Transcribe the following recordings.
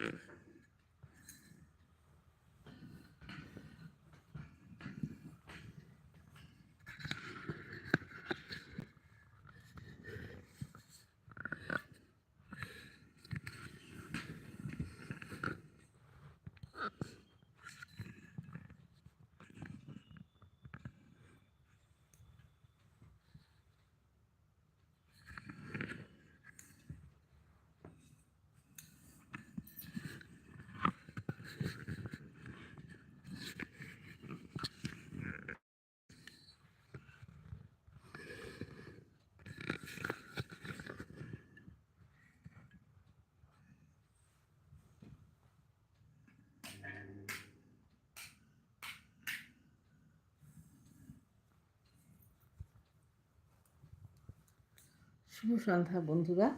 Mm-hmm. শুভ সন্ধ্যা বন্ধুরা।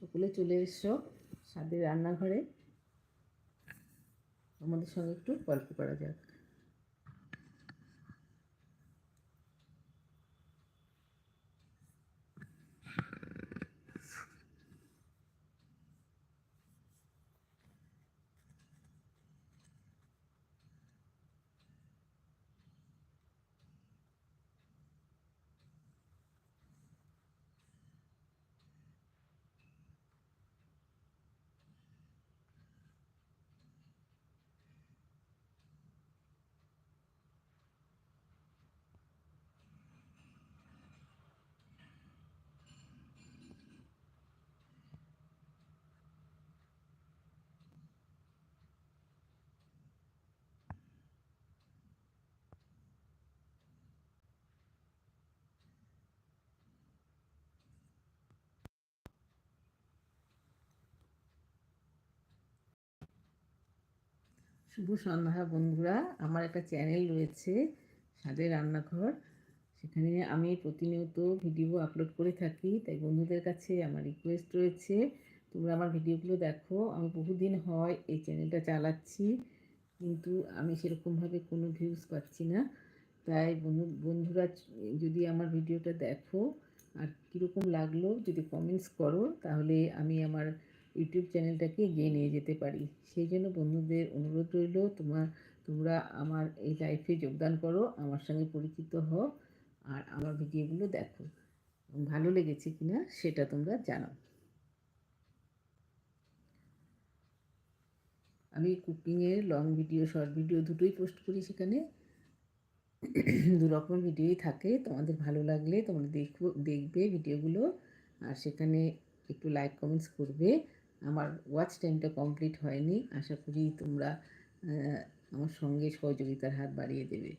সকলে চলে এসছো স্বাদের রান্নাঘরে। আমাদের সঙ্গে একটু গল্প করা যাক। শুভ সন্ধ্যা বন্ধুরা। আমার একটা চ্যানেল রয়েছে, স্বাদের রান্নাঘর। সেখানে আমি প্রতিনিয়ত ভিডিও আপলোড করে থাকি, তাই বন্ধুদের কাছে আমার রিকোয়েস্ট রয়েছে, তোমরা আমার ভিডিওগুলো দেখো। আমি বহুদিন হয় এই চ্যানেলটা চালাচ্ছি, কিন্তু আমি সেরকমভাবে কোনো ভিউজ পাচ্ছি না। তাই বন্ধু, বন্ধুরা, যদি আমার ভিডিওটা দেখো আর কীরকম লাগল, যদি কমেন্টস করো, তাহলে আমি আমার ইউটিউব চ্যানেলটাকে এগিয়ে নিয়ে যেতে পারি। সেই জন্য বন্ধুদের অনুরোধ রইল তোমার তোমরা আমার এই লাইফে যোগদান করো, আমার সঙ্গে পরিচিত হও, আর আমার ভিডিওগুলো দেখো। ভালো লেগেছে কিনা সেটা তোমরা জানাও আমি কুকিংয়ের লং ভিডিও শর্ট ভিডিও দুটোই পোস্ট করি সেখানে। দু রকম ভিডিওই থাকে, তোমাদের ভালো লাগলে তোমরা দেখব দেখবে ভিডিওগুলো আর সেখানে একটু লাইক কমেন্টস করবে। আমার ওয়াচ টাইমটা কমপ্লিট হয়নি। আশা করি তোমরা আমার সঙ্গে সহযোগিতার হাত বাড়িয়ে দেবে।